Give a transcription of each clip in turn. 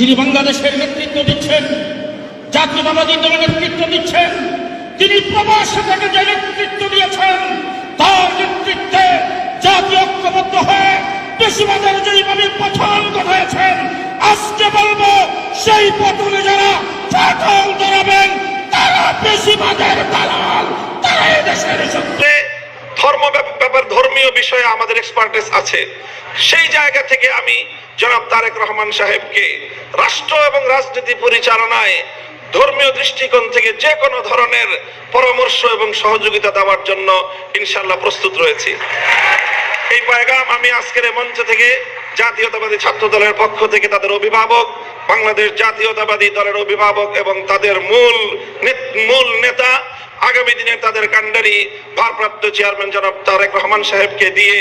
যিনি বাংলাদেশের নেতৃত্ব দিচ্ছেন, জাতীয়তাবাদী দলের নেতৃত্ব দিচ্ছেন তিনি প্রবাস থেকে যে নেতৃত্ব দিয়েছেন, তার নেতৃত্বে জাতি ঐক্যবদ্ধ হয়ে বেশিবাদের যেইভাবে পথন ঘটাইছেন আজকে বলব, সেই পথনে যারা ফাটল ধরাবেন, তারা বেশিবাদের দালাল, তারা দেশের শত্রু। ধর্ম ব্যাপ- ব্যাপার, ধর্মীয় বিষয়ে আমাদের এক্সপার্টেস আছে। সেই জায়গা থেকে আমি জনাব তারেক রহমান সাহেবকে রাষ্ট্র এবং রাজনীতি পরিচালনায় ধর্মীয় দৃষ্টিকোণ থেকে যে কোনো ধরনের পরামর্শ এবং সহযোগিতা দেওয়ার জন্য ইনশাল্লাহ প্রস্তুত রয়েছে। এই পয়গাম আমি আজকের মঞ্চ থেকে জাতীয়তাবাদী ছাত্র দলের পক্ষ থেকে তাদের অভিভাবক বাংলাদেশ জাতীয়তাবাদী দলের অভিভাবক এবং তাদের মূল মূল নেতা, আগামী দিনে তাদের কাণ্ডারি ভারপ্রাপ্ত চেয়ারম্যান জনাব তারেক রহমান সাহেবকে দিয়ে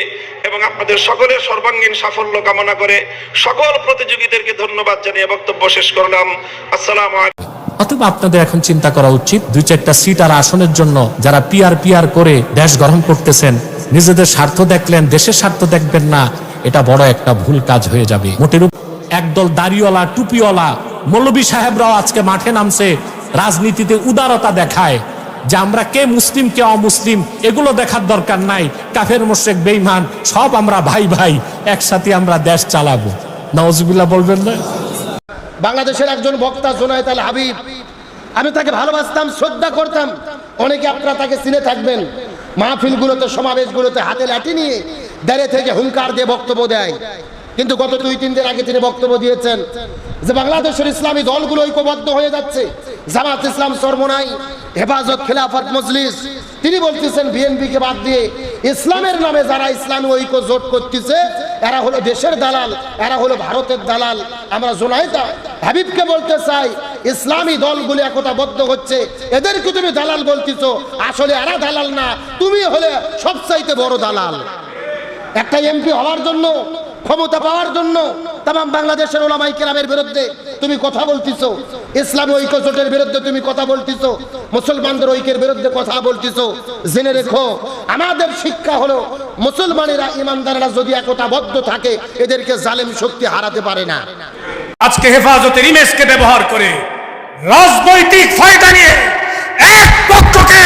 এবং আপনাদের সকলের সর্বাঙ্গীন সাফল্য কামনা করে সকল প্রতিযোগীদেরকে ধন্যবাদ জানিয়ে বক্তব্য শেষ করলাম। আসসালামু অথবা আপনাদের এখন চিন্তা করা উচিত, দুই চারটা সিট আর আসনের জন্য যারা পিয়ার পিয়ার করে দেশ গ্রহণ করতেছেন, নিজেদের স্বার্থ দেখলেন, দেশের স্বার্থ দেখবেন না, এটা বড় একটা ভুল কাজ হয়ে যাবে। মোটের একদল দাড়িওয়ালা, টুপিওয়ালা মৌলবী সাহেবরাও আজকে মাঠে নামছে, রাজনীতিতে উদারতা দেখায়। যে আমরা কে মুসলিম, কে অমুসলিম, এগুলো দেখার দরকার নাই। কাফের মোশেক বেইমান সব আমরা ভাই ভাই, একসাথে আমরা দেশ চালাবো। নওয়াজুবিল্লাহ বলবেন না? বাংলাদেশের একজন বক্তা জোনায়েত আল হাবিব, আমি তাকে ভালোবাসতাম, শ্রদ্ধা করতাম। অনেকে আপনারা তাকে চিনে থাকবেন। মাহফিলগুলোতে, সমাবেশগুলোতে হাতে লাঠি নিয়ে দাঁড়িয়ে থেকে হুঙ্কার দিয়ে বক্তব্য দেয়। কিন্তু গত দুই, তিন দিন আগে তিনি বক্তব্য দিয়েছেন যে বাংলাদেশের ইসলামী দলগুলো ঐক্যবদ্ধ হয়ে যাচ্ছে, জামাত ইসলাম সর্বনাই, হেফাজত, খেলাফত, মজলিস। তিনি বলতেছেন, বিএনপিকে বাদ দিয়ে ইসলামের নামে যারা ইসলামী ঐক্য জোট করতেছে, এরা হলো দেশের দালাল, এরা হলো ভারতের দালাল। আমরা জোনাইতা হাবিবকে বলতে চাই, ইসলামী দলগুলি একতাবদ্ধ হচ্ছে, এদেরকে তুমি দালাল বলতেছ, আসলে এরা দালাল না, তুমি হলে সবচাইতে বড় দালাল। একটা এমপি হওয়ার জন্য ক্ষমতা পাওয়ার জন্য তাম বাংলাদেশের ওলামাই কেরামের বিরুদ্ধে তুমি কথা বলতিছো। ইসলামী ঐক্য জোটের বিরুদ্ধে তুমি কথা বলতিছো। মুসলমানদের ঐক্যের বিরুদ্ধে কথা বলতিছো। জেনে রেখো, আমাদের শিক্ষা হলো, মুসলমানেরা ইমানদারেরা যদি একতাবদ্ধ থাকে, এদেরকে জালেম শক্তি হারাতে পারে না। আজকে হেফাজতের ইমেজকে ব্যবহার করে রাজনৈতিক ফায়দা নিয়ে এক পক্ষকে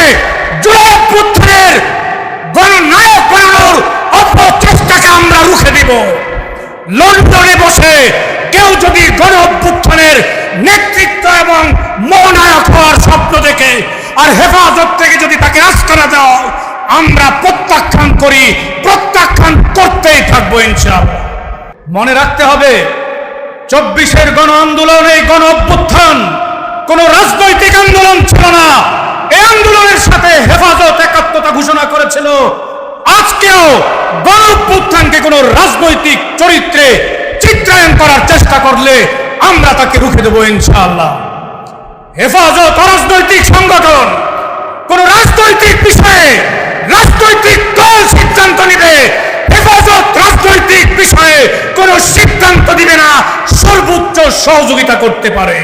জুলপুত্রের গণনায়ক বসে কেউ যদি গণ অভ্যুত্থানের নেতৃত্ব এবং মহানায়ক হওয়ার স্বপ্ন দেখে আর হেফাজত থেকে যদি তাকে আস্কারা দেওয়া আমরা প্রত্যাখ্যান করি, প্রত্যাখ্যান করতেই থাকব ইনশাআল্লাহ। মনে রাখতে হবে, চব্বিশের গণ আন্দোলন, এই গণ অভ্যুত্থান কোন রাজনৈতিক আন্দোলন ছিল না। এই আন্দোলনের সাথে হেফাজত, একাত্মতা ঘোষণা করেছিল। আজকেও গণ অভ্যুত্থানকে কোন রাজনৈতিক চরিত্রে চেষ্টা করলে আমরা তাকে রুখে দেবো ইনশাআল্লাহ। হেফাজত রাজনৈতিক সংগঠন, কোন রাজনৈতিক বিষয়ে রাজনৈতিক দল সিদ্ধান্ত নিবে, হেফাজত রাজনৈতিক বিষয়ে কোন সিদ্ধান্ত দিবে না, সর্বোচ্চ সহযোগিতা করতে পারে।